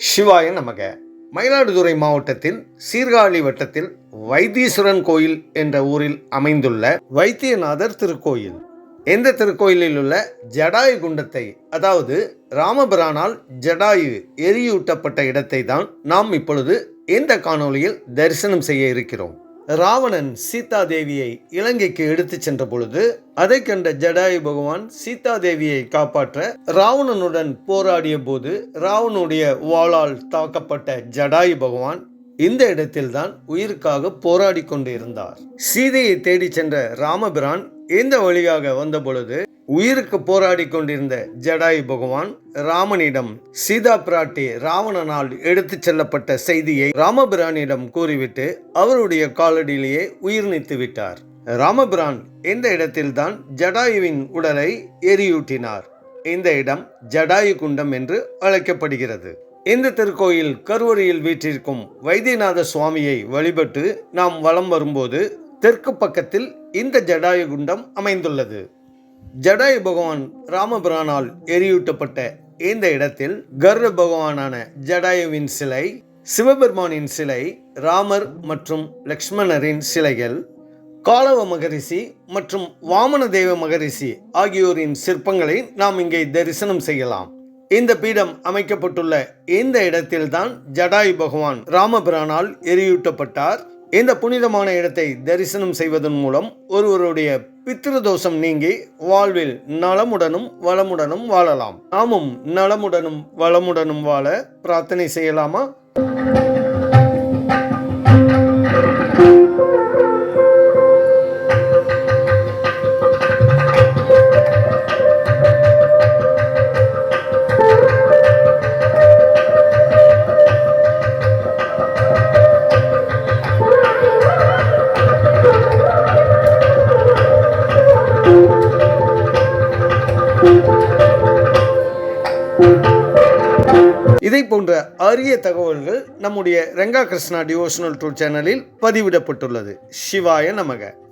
சிவாய நமக. மயிலாடுதுறை மாவட்டத்தின் சீர்காழி வட்டத்தில் வைத்தீஸ்வரன் கோயில் என்ற ஊரில் அமைந்துள்ள வைத்தியநாதர் திருக்கோயில். எந்த திருக்கோயிலில் உள்ள ஜடாயு குண்டத்தை அதாவது ராமபிரானால் ஜடாயு எரியூட்டப்பட்ட இடத்தை தான் நாம் இப்பொழுது இந்த காணொளியில் தரிசனம் செய்ய இருக்கிறோம். ராவணன் சீதா தேவியை இலங்கைக்கு எடுத்துச் சென்ற பொழுது அதை கண்ட ஜடாயு பகவான் சீதா தேவியை காப்பாற்ற ராவணனுடன் போராடிய போது ராவனுடைய வாளால் தாக்கப்பட்ட ஜடாயு பகவான் இந்த இடத்தில்தான் உயிருக்காக போராடி கொண்டு இருந்தார் சீதையை தேடிச் சென்ற ராமபிரான் இந்த வழியாக வந்தபொழுது உயிருக்கு போராடி கொண்டிருந்த ஜடாயு பகவான் ராமனிடம் சீதா பிராட்டி ராவணனால் எடுத்துச் செல்லப்பட்ட செய்தியை ராமபிரானிடம் கூறிவிட்டு அவருடைய காலடியிலேயே உயிர் நீத்து விட்டார். ராமபிரான் இந்த இடத்தில்தான் ஜடாயுவின் உடலை எரியூட்டினார். இந்த இடம் ஜடாயு குண்டம் என்று அழைக்கப்படுகிறது. இந்த திருக்கோயில் கருவறையில் வீற்றிருக்கும் வைத்தியநாத சுவாமியை வழிபட்டு நாம் வலம் வரும்போது தெற்கு பக்கத்தில் இந்த ஜடாயு குண்டம் அமைந்துள்ளது. ஜடாயு பகவான் ராமபிரானால் எரியூட்டப்பட்ட இந்த இடத்தில் கருட பகவானான ஜடாயுவின் சிலை சிவபெருமானின் சிலை ராமர் மற்றும் லக்ஷ்மணரின் சிலைகள் காலவ மகரிஷி மற்றும் வாமன தேவ மகரிஷி ஆகியோரின் சிற்பங்களை நாம் இங்கே தரிசனம் செய்யலாம். இந்த பீடம் அமைக்கப்பட்டுள்ள இந்த இடத்தில்தான் ஜடாயு பகவான் ராமபிரானால் எரியூட்டப்பட்டார். இந்த புனிதமான இடத்தை தரிசனம் செய்வதன் மூலம் ஒருவருடைய பித்திருதோஷம் நீங்கி வாழ்வில் நலமுடனும் வளமுடனும் வாழலாம். நாமும் நலமுடனும் வளமுடனும் வாழ பிரார்த்தனை செய்யலாமா? இதை போன்ற அரிய தகவல்கள் நம்முடைய ரெங்கா கிருஷ்ணா டிவோஷனல் டூர் சேனலில் பதிவிடப்பட்டுள்ளது. சிவாய நமக.